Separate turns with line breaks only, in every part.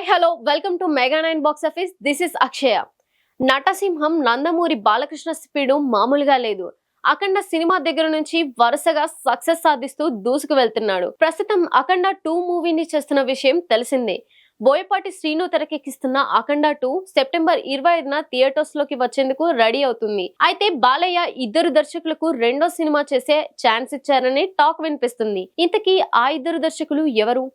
Hi hello welcome to Mega nine box office this is Akshaya నటసింహం Nandamuri Balakrishna speed మామూలుగా లేదు. అఖండ cinema దగ్గర నుంచి వరుసగా సక్సెస్ సాధిస్తూ దూసుకు వెళ్తున్నాడు. ప్రస్తుతం అఖండ టూ మూవీని చేస్తున్న విషయం తెలిసిందే. బోయపాటి శ్రీను తెరకెక్కిస్తున్న అఖండ టూ సెప్టెంబర్ ఇరవై ఐదున థియేటర్స్లోకి వచ్చేందుకు రెడీ అవుతుంది. అయితే బాలయ్య ఇద్దరు దర్శకులకు రెండో సినిమా చేసే ఛాన్స్ ఇచ్చారని టాక్ వినిపిస్తుంది. ఇంతకీ ఆ ఇద్దరు దర్శకులు ఎవరు?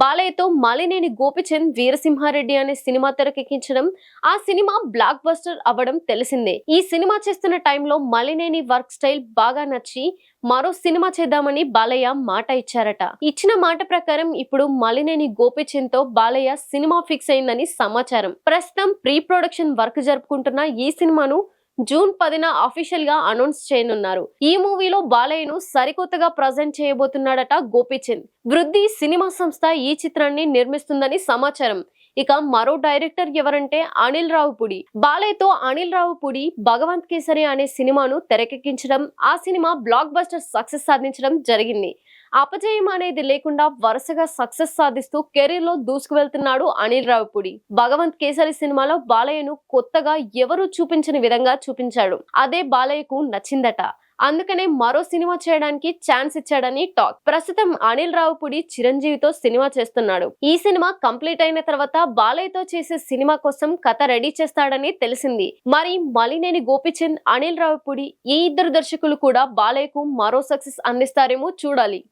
బాలయ్యతో మాలినేని గోపిచంద్ వీరసింహారెడ్డి అనే సినిమా తెరకెక్కించడం ఆ సినిమా బ్లాక్ బస్టర్ అవ్వడం తెలిసిందే. ఈ సినిమా చేస్తున్న టైంలో మలినేని వర్క్ స్టైల్ బాగా నచ్చి మరో సినిమా చేద్దామని బాలయ్య మాట ఇచ్చారట. ఇచ్చిన మాట ప్రకారం ఇప్పుడు మలినేని గోపిచంద్తో బాలయ్య సినిమా ఫిక్స్ అయిందని సమాచారం. ప్రస్తుతం ప్రీ ప్రొడక్షన్ వర్క్ జరుపుకుంటున్న ఈ సినిమాను జూన్ పదిన అఫీషియల్గా అనౌన్స్ చేయనున్నారు. ఈ మూవీలో బాలయ్యను సరికొత్తగా ప్రజెంట్ చేయబోతున్నాడట గోపీచంద్. వృద్ధి సినిమా సంస్థ ఈ చిత్రాన్ని నిర్మిస్తుందని సమాచారం. ఇక మరో డైరెక్టర్ ఎవరంటే అనిల్ రావుపుడి. బాలయ్యతో అనిల్ రావుపుడి భగవంత్ కేసరి అనే సినిమాను తెరకెక్కించడం ఆ సినిమా బ్లాక్ బస్టర్ సక్సెస్ సాధించడం జరిగింది. అపజయం అనేది లేకుండా వరుసగా సక్సెస్ సాధిస్తూ కెరీర్లో దూసుకు వెళ్తున్నాడు అనిల్ రావిపూడి. భగవంత్ కేసరి సినిమాలో బాలయ్యను కొత్తగా ఎవరూ చూపించని విధంగా చూపించాడు. అదే బాలయ్యకు నచ్చిందట. అందుకనే మరో సినిమా చేయడానికి ఛాన్స్ ఇచ్చాడని టాక్. ప్రస్తుతం అనిల్ రావుపుడి చిరంజీవితో సినిమా చేస్తున్నాడు. ఈ సినిమా కంప్లీట్ అయిన తర్వాత బాలయ్యతో చేసే సినిమా కోసం కథ రెడీ చేస్తాడని తెలిసింది. మరి మలినేని గోపిచంద్ అనిల్ రావుపుడి ఈ ఇద్దరు దర్శకులు కూడా బాలయ్యకు మరో సక్సెస్ అందిస్తారేమో చూడాలి.